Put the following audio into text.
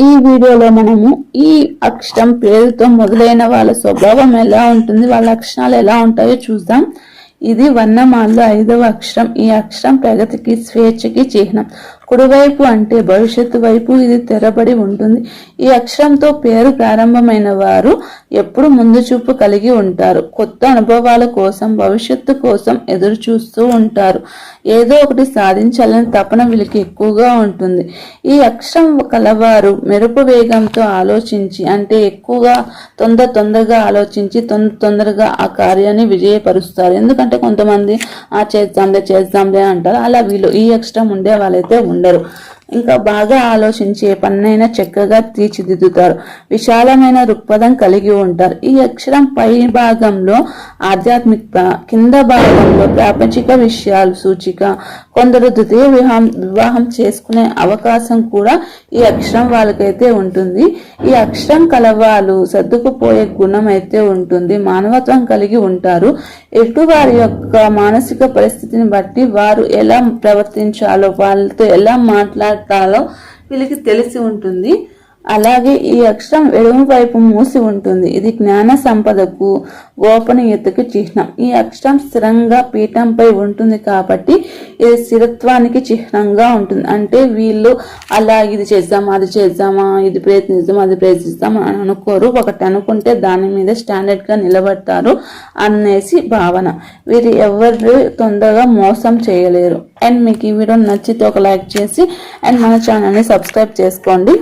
ఈ వీడియోలో మనము ఈ అక్షరం పేరుతో మొదలైన వాళ్ళ స్వభావం ఎలా ఉంటుంది వాళ్ళ అక్షరాలు ఎలా ఉంటాయో చూద్దాం. ఇది వర్ణమాల్లో ఐదవ అక్షరం. ఈ అక్షరం ప్రగతికి స్వేచ్ఛకి చిహ్నం. కుడివైపు అంటే భవిష్యత్తు వైపు ఇది తెరబడి ఉంటుంది. ఈ అక్షరంతో పేరు ప్రారంభమైన వారు ఎప్పుడు ముందు చూపు కలిగి ఉంటారు. కొత్త అనుభవాల కోసం భవిష్యత్తు కోసం ఎదురు చూస్తూ ఉంటారు. ఏదో ఒకటి సాధించాలని తపన వీళ్ళకి ఎక్కువగా ఉంటుంది. ఈ అక్షరం కలవారు మెరుపు వేగంతో ఆలోచించి అంటే ఎక్కువగా తొందర తొందరగా ఆలోచించి తొందర తొందరగా ఆ కార్యాన్ని విజయపరుస్తారు. ఎందుకంటే కొంతమంది ఆ చేద్దాంలే చేద్దాంలే అంటారు. అలా వీళ్ళు ఈ అక్షరం ఉండే వాళ్ళైతే ఉండరు. ఇంకా బాగా ఆలోచించి ఏ పన్నైనా చక్కగా తీర్చిదిద్దుతారు. విశాలమైన దృక్పథం కలిగి ఉంటారు. ఈ అక్షరం పై భాగంలో ఆధ్యాత్మిక కింద భాగంలో ప్రాపంచిక విషయాలు సూచిక కొందరు ద్వితీయ వివాహం వివాహం చేసుకునే అవకాశం కూడా ఈ అక్షరం వాళ్ళకైతే ఉంటుంది. ఈ అక్షరం కలవాళ్ళు సర్దుకుపోయే గుణం అయితే ఉంటుంది. మానవత్వం కలిగి ఉంటారు. ఎటు వారి యొక్క మానసిక పరిస్థితిని బట్టి వారు ఎలా ప్రవర్తించాలో వాళ్ళతో ఎలా మాట్లాడాలో వీళ్ళకి తెలిసి ఉంటుంది. అలాగే ఈ అక్షరం ఎడమ వైపు మూసి ఉంటుంది. ఇది జ్ఞాన సంపదకు గోపనీయతకు చిహ్నం. ఈ అక్షరం స్థిరంగా పీఠంపై ఉంటుంది కాబట్టి ఇది స్థిరత్వానికి చిహ్నంగా ఉంటుంది. అంటే వీళ్ళు అలా ఇది చేద్దామా అది చేద్దామా ఇది ప్రయత్నిద్దాం అది ప్రయత్నిస్తాం అని అనుకోరు. ఒకటి అనుకుంటే దాని మీద స్టాండర్డ్గా నిలబడతారు అనేసి భావన. వీరు ఎవరు తొందరగా మోసం చేయలేరు. అండ్ మీకు ఈ వీడియో నచ్చితే ఒక లైక్ చేసి అండ్ మన ఛానల్ని సబ్స్క్రైబ్ చేసుకోండి.